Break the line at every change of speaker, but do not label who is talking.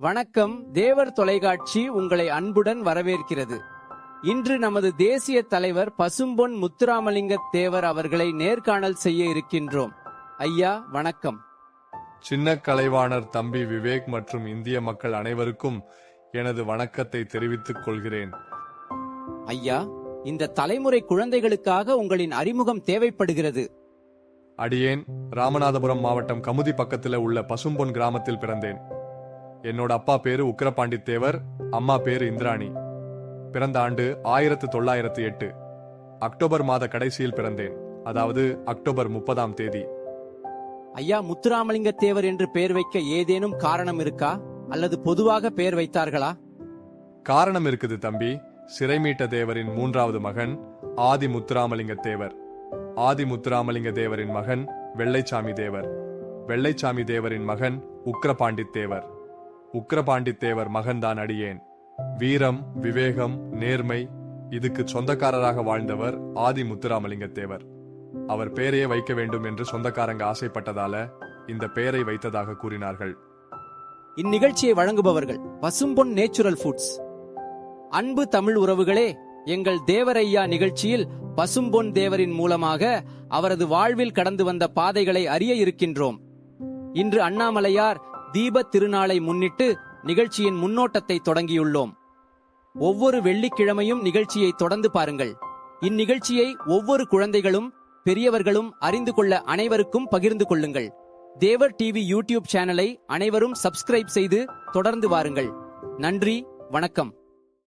வணக்கம். தேவர் தொலைக்காட்சி உங்களை அன்புடன் வரவேற்கிறது. இன்று நமது தேசிய தலைவர் பசும்பொன் முத்துராமலிங்க தேவர் அவர்களை நேர்காணல் செய்ய இருக்கின்றோம். ஐயா வணக்கம்.
சின்ன கலைவாணர் தம்பி விவேக் மற்றும் இந்திய மக்கள் அனைவருக்கும் எனது வணக்கத்தை தெரிவித்துக் கொள்கிறேன்.
ஐயா இந்த தலைமுறை குழந்தைகளுக்காக உங்களின் அறிமுகம் தேவைப்படுகிறது.
அடியேன் ராமநாதபுரம் மாவட்டம் கமுதி பக்கத்துல உள்ள பசும்பொன் கிராமத்தில் பிறந்தேன். என்னோட அப்பா பேரு உக்கிரபாண்டி தேவர் அம்மா பேரு இந்திராணி. பிறந்த ஆண்டு ஆயிரத்து தொள்ளாயிரத்து எட்டு. அக்டோபர் மாத கடைசியில் பிறந்தேன். அதாவது அக்டோபர் முப்பதாம் தேதி.
ஐயா முத்துராமலிங்க தேவர் என்று பெயர் வைக்க ஏதேனும் காரணம் இருக்கா? அல்லது பொதுவாக பெயர் வைத்தார்களா?
காரணம் இருக்குது தம்பி. சிறைமீட்ட தேவரின் மூன்றாவது மகன் ஆதி முத்துராமலிங்க தேவர் ஆதி முத்துராமலிங்க தேவரின் மகன் வெள்ளைச்சாமி தேவர். வெள்ளைச்சாமி தேவரின் மகன் உக்கிரபாண்டித் தேவர் உக்ரபாண்டித்தேவர் மகன்தான் அடியேன். வீரம் விவேகம் நேர்மை இதுக்கு சொந்தக்காரராக வாழ்ந்தவர் ஆதி முத்துராமலிங்க தேவர் அவர் பெயரையே வைக்க வேண்டும் என்று சொந்தக்காரங்க ஆசைப்பட்டதால இந்த பெயரை வைத்ததாக கூறினார்கள்.
இந்நிகழ்ச்சியை வழங்குபவர்கள் பசும்பொன் நேச்சுரல் ஃபுட்ஸ். அன்பு தமிழ் உறவுகளே எங்கள் தேவரையா நிகழ்ச்சியில் பசும்பொன் தேவரின் மூலமாக அவரது வாழ்வில் கடந்து வந்த பாதைகளை அறிய இருக்கின்றோம். இன்று அண்ணாமலையார் தீபத் திருநாளை முன்னிட்டு நிகழ்ச்சியின் முன்னோட்டத்தை தொடங்கியுள்ளோம். ஒவ்வொரு வெள்ளிக்கிழமையும் நிகழ்ச்சியை தொடர்ந்து பாருங்கள். இந்நிகழ்ச்சியை ஒவ்வொரு குழந்தைகளும் பெரியவர்களும் அறிந்து கொள்ள அனைவருக்கும் பகிர்ந்து கொள்ளுங்கள். தேவர் டிவி யூடியூப் சேனலை அனைவரும் சப்ஸ்கிரைப் செய்து தொடர்ந்து வாருங்கள். நன்றி வணக்கம்.